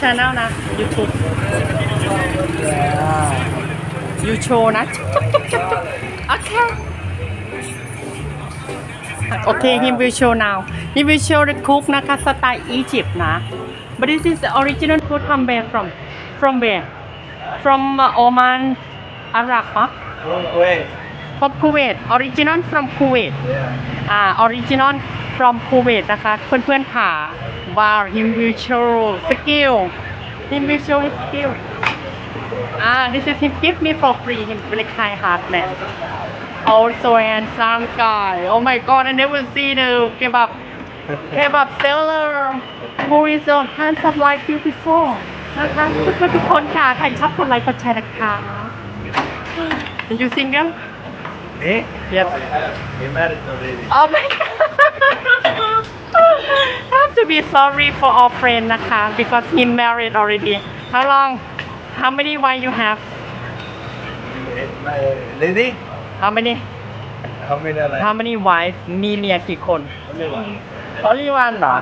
channel นะ YouTube ยูโชว์นะโอเคโอเค he will show now he will show the cook นะคะสไตล์ Egypt นะ but this is the original food from where from from where from uh, Oman Arab ปะ From Kuwait. from Kuwait original from Kuwait Yeah. อ่า original from Kuwait นะคะ เพื่อนๆค่ะ wow him will show skill him will show his skill อ่า this is him give me for free him really kind heart man also handsome guy oh my god I never see the kebab kebab seller who is so handsome like you before นะคะเพื่อนๆทุกคนค่ะ ใครชอบกดไลค์กดแชร์นะคะ Did you sing them? Me? Yep. He married already. Oh my god. have to be sorry for our friend นะคะ because he married already. How long? How many wife you have? Eh, My lady? How many? How many like? How many wife มีเมียกี่คน Only one. Only one เหรอ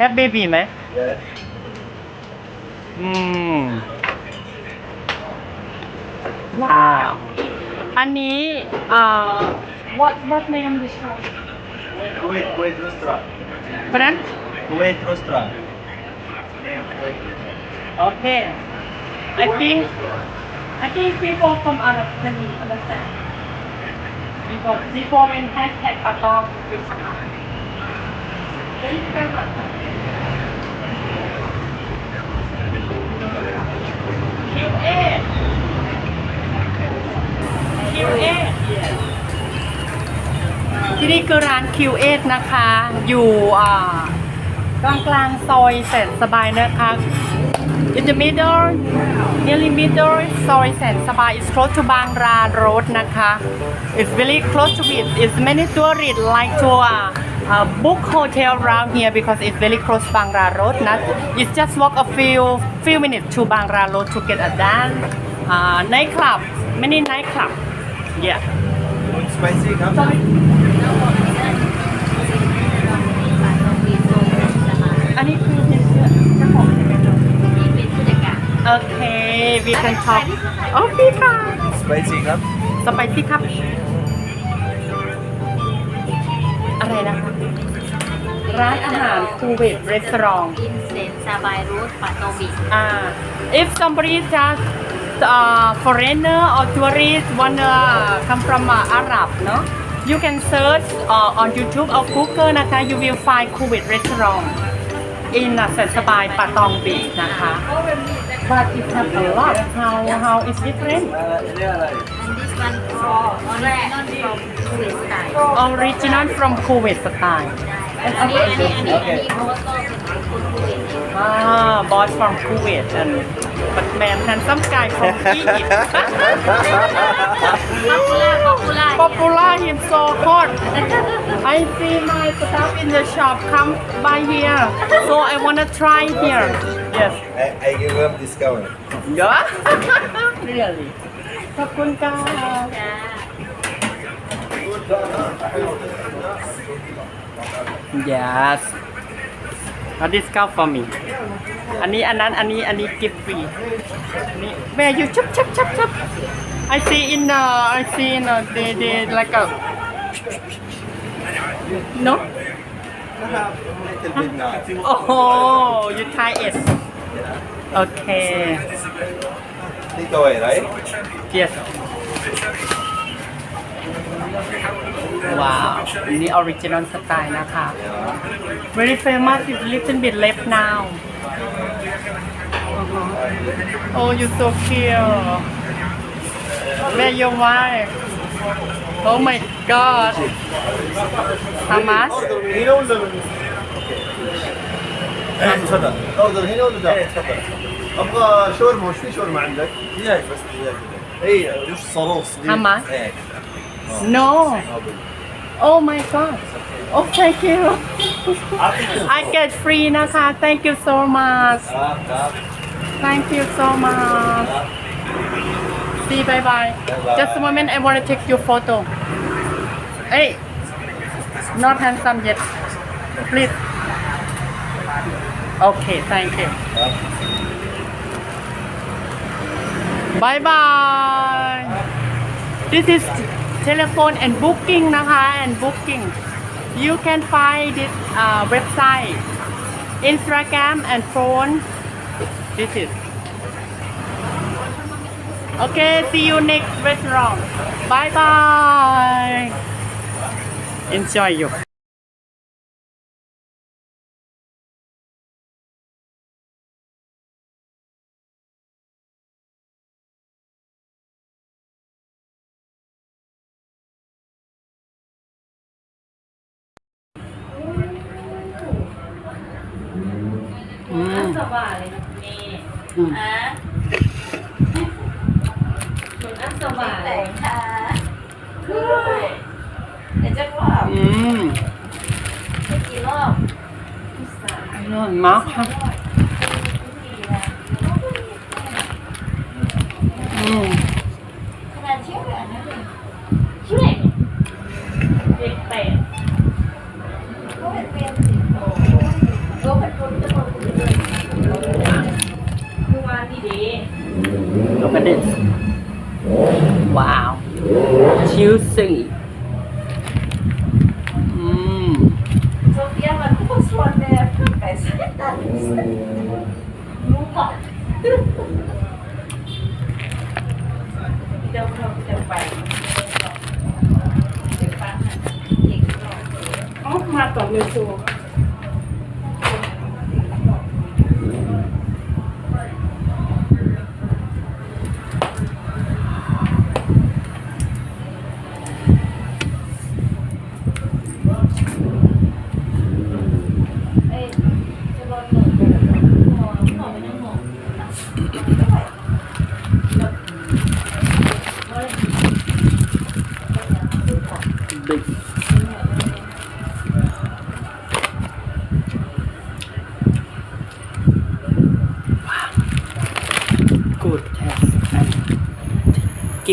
Have baby ไหม Yeah. อืม ว้าว อันนี้อ่า what what name this one Kuwait, Kuwait restaurant. เพราะฉะนั้น Kuwait restaurant. Name Kuwait. Okay. I think I think people from Arab can understand. Because before when hashtag Atong Thank you very much. QA QA ที่นี่คือร้าน Q8 นะคะ อยู่อ่า กลางกลางซอยแสนสบายนะคะ In the middle nearly middle ซอยแสนสบาย is close to บางรา road นะคะ It's very close to it It's many tourists like to uh, book hotel around here because it's very close to บางรา road นะ It's just walk a few few minutes to บางรา road to get a dance uh, night club many night club yeah spicy? Come. อั โอเค we can talk โอเคค่ะ Spicy, come. สไปซี่ครับ อะไรนะคะ ร้านอาหารคูเวตรีสอร์ทอินเซนซาบายรูทปาโตบิอ่า if somebody just uh, foreigner or tourist wanna come from uh, Arab เนอะ you can search uh, on YouTube or Google นะคะ you will find Kuwait restaurant in uh, แสนสบายปาตองบีชนะคะ but it have a lot how how is different Uh, yeah, like. and this one from original from Kuwait style original from Kuwait style อันนี้อันนี้อันนี้อันนี้โมโต้เป็นคนคูเวต Ah, bought from Kuwait and but man handsome guy from Egypt. ป๊อปปูล่าป๊อปปูล่า Popular him so hot. I see my stuff in the shop come by here, so I wanna try here. Yes. I, I give them discount. Yeah. really. ขอบคุณค่ะจ้า Yes. A discount for me. อันนี้อันนั้นอันนี้อันนี้ gift free. นี่ where you chop chop chop chop. I see in uh I see in uh, they they like a no. Little bit now. Oh, you try it. Okay. Take away, right? Yes. Wow. อันนี้ original style นะคะ Very famous is little bit left now. Uh-huh. Oh, you so cute. Where your wife? Oh my god. How much? هنا ولا ايه تفضل اوردر هنا ولا ده؟ ايه تفضل ابغى شاورما وش في شاورما عندك؟ دجاج بس دجاج اي وش صاروخ صغير How much? ايه No. Oh my god. Oh, thank you. I get free นะคะ Thank you so much. كاب كاب Thank you so much. See, bye bye. Bye-bye. Just a moment, I want to take your photo. Hey, not handsome yet. Please. Okay, thank you. Bye bye. This is telephone and booking นะคะ and booking. You can find this uh, website, Instagram and phone. This is. Okay, see you next restaurant. Bye bye. Enjoy you. สบายเลยนี่อืมอะหนุนอันสบายแต่งค่ะเดี๋ยวจะกรอบอืมไม่กี่รอบอร่อยมากค่ะอืม ขนาดเชี่ยวแบบนั้นเลยเชี่ยวเนี่ยเด็กแปดก็เป็นเป็นสิโอ้ก็เป็นคนจะมาคุยเลยคือว่าดีดี Look at this. Wow. Juicy. อืม โซเฟียมันก็ชวนแม่เพื่อนไปใส่ตันรู้ก่อน เดี๋ยวเราจะไปเดี๋ยวฟังนเด็กก่อนอ๋อมาต่อเลยตั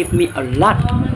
give me a lot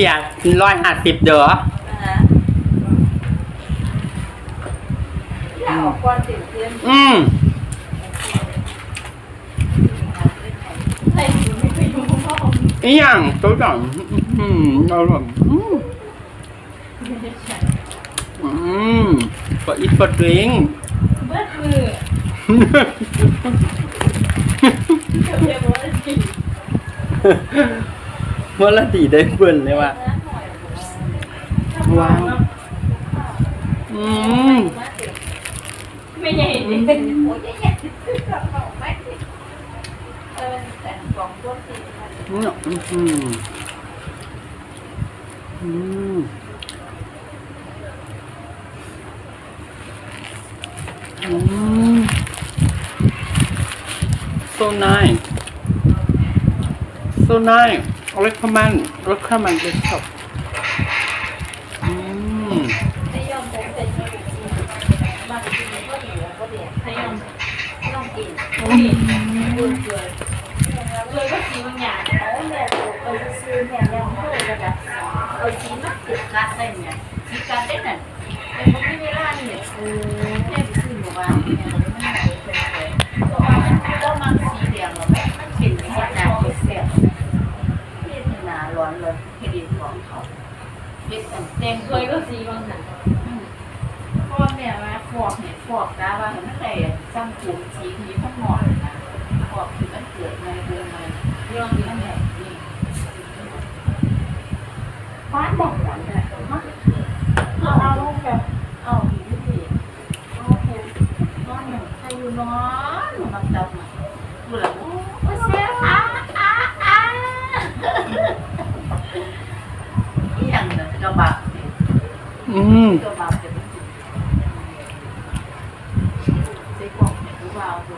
บียร์ร้อยห้าสิบเด้อนะฮะอยากออกก่อนเต็มเต็มอืมใส่ถุงไม่ไปดูพ่ออีหยังตัวจังอืมอร่อยอืมไม่ได้ใช้อืม for eat for drink เมื่อคือเดี๋ยวเดี๋ยว ว่าจริงเมื่อละตีได้เบิ่นเลยว่ะว้าวอืมไม่ใหญ่เลยเป็นโอ้ยใหญ่ๆกับเขาไม่เออแต่กล่องต้นตีมันอืมอืมอืมอืม so nice so nice recommend recommend this shop อืมไม่ยอมผมเป็นไม่จริงมาจริงก็เหลือก็เดียวให้ยอมยอมกินกินบุญเกิดเลยก็กินบางอย่างเอาแหละเอาซื้อเนี่ยแล้วเขาเลยแบบเอาชีมาติดกัดได้เนี่ยชีกัดได้น่ะเป็นพวกที่ไม่ล่าเนี่ยเออแค่ไปซื้อหมู่บ้านเนี่ยมันไม่ไหนเป็นเลยเพราะว่ามันก็มันสีเหลืองหรอแม่มันเห็นข เสียบเห็นหนาร้อนเลยเห็นของเขาเห็นแดงเคยก็สีบางหันพ่อแม่ว่าฟอกเนี่ยฟอกตาว่าเห็นแต่ซ้ำผมสีนี้ทั้งหมดนะฟอกคือมันเกิดมาเกิดมาเรื่องนี้นั่นแหละนี่ฟ้าบอกหวานเลยเอาเอาลูกแบบเอาดีดีโอเคนอนหนึ่งใครอยู่นอนมาจับมาดูแลโอ้เสียอะอะอะอีหยังเนี่ยกระบะเนี่ย อืม กระบะจะเป็นจุดใส่กล่องเนี่ยหรือว่าเอาตัว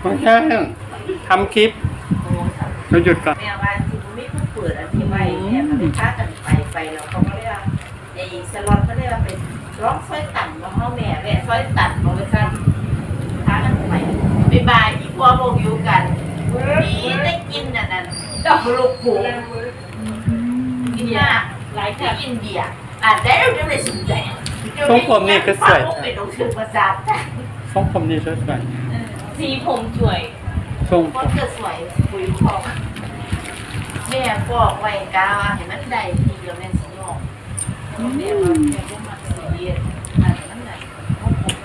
ไม่ใช่ทำคลิปโอ้สัตว์เราหยุดก่อน แม่ว่าที่มันไม่เพิ่งเปิดอันที่ไว้เนี่ยมันเป็นค่ากันไปไปแล้วเขาก็เรียกว่าไอ้สล็อตเขาเรียกว่าเป็นล็อกซอยตันของเขาแม่แหละซอยตันของไปซ้ำค้ากันไปบายบายที่พ่อโมกอยู่กันนี่ได้กินน่ะนั่นดอกลูกผูกินมาก หลายที่อินเดียอะได้เราได้สุดใจเป็นองค์ถึงประสาททรงผมนี่สวยสีผมสวยๆทรงผคนมเกิดสวยคุยพอแม่บอกไว้กาเห็นมันได้ทีเดียวแม่สิยอกแม่ว่าแม่ก็มักสีเย็นอันนั้นไหนเพราะผม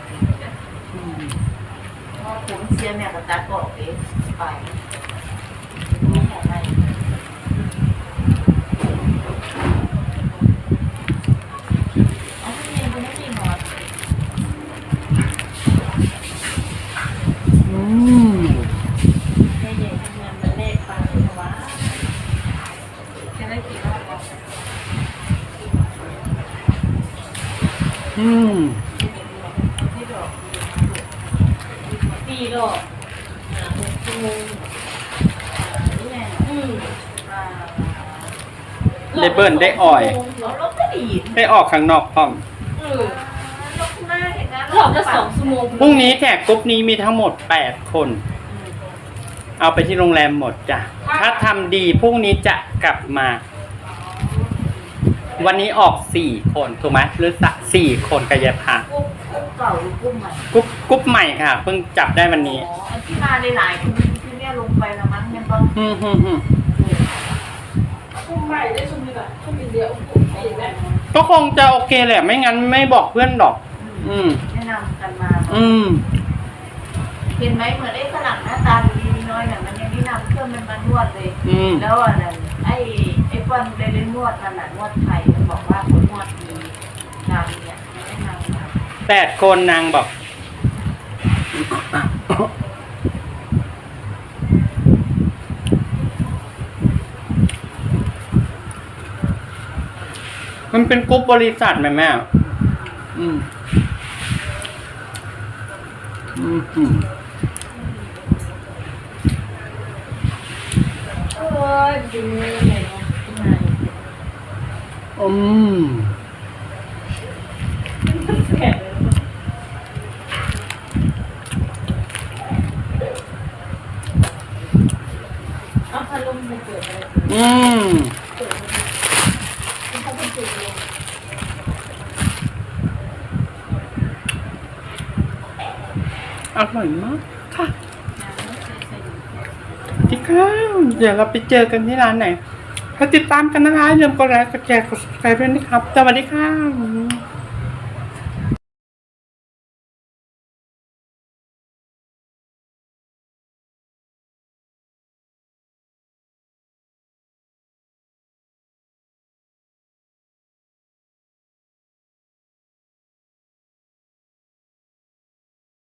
เพราะผมเสียแม่ก็ตัดออกเองไปรู้ของอะไรเอาไม่มีไม่มีหมด อืม แม่ใหญ่ทำงานมันเลขปลาเลยวะจะได้กี่รอบวะ อืม ปีดอกชั่วโมงนี่ไงอืม ได้ เบิ้ลได้อ่อยเราลบก็ดีได้ออกข้างนอกพร้อมเออลบหน้าเห็นนะรอบละสองชั่วโมงพรุ่งนี้แขกกรุ๊ปนี้มีทั้งหมด 8 คน เอาไปที่โรงแรมหมดจ้ะ ถ้าทำดีพรุ่งนี้จะกลับมา วันนี้ออก 4 คนถูกไหมหรือสะสี่คนกายภากุ้งกุ้งเก่าหรือกุ้งใหม่กรุ๊ปกรุ๊ปใหม่ค่ะ เพิ่งจับได้วันนี้ อ๋ออันที่มาหลายๆคนที่เนี่ยลงไปละมั้งเนี่ยต้อง อืมฮึมฮึม กุ้งใหม่ได้ชุ่มดีกว่าชุ่มเดียวกุ้งใหม่แบบก็คงจะโอเคแหละ ไม่งั้นไม่บอกเพื่อนหรอก อืม แนะนำกันมาอืม เห็นไหมเหมือนไอ้ฝรั่งหน้าตาดีๆน้อยเนี่ยมันยังไม่นำเครื่องมันมานวดเลย อืม แล้วอันนั้นไอ้ไอ้คนไปเล่นนวดนั่นแหละนวดไทยมันบอกว่าคนนวดดีนางเนี่ยไม่ได้นางนะแปดคนนางบอก มันเป็นกรุ๊ปบริษัทไหมแม่อืมอืมอืมเอ้ยดูอะไรเนาะที่มาอืม แก่เลยเอาพัดลมไปเกิดอะไร อืม เกิดมันเขาเป็นจุดลม อร่อยมากค่ะน้ำไม่เคยใส่อยู่ที่ข้าวเดี๋ยวเราไปเจอกันที่ร้านไหนถ้าติดตามกันนะคะอย่าลืมกดไลค์กดแชร์กด subscribe ด้วยนะครับสวัสดีค่ะ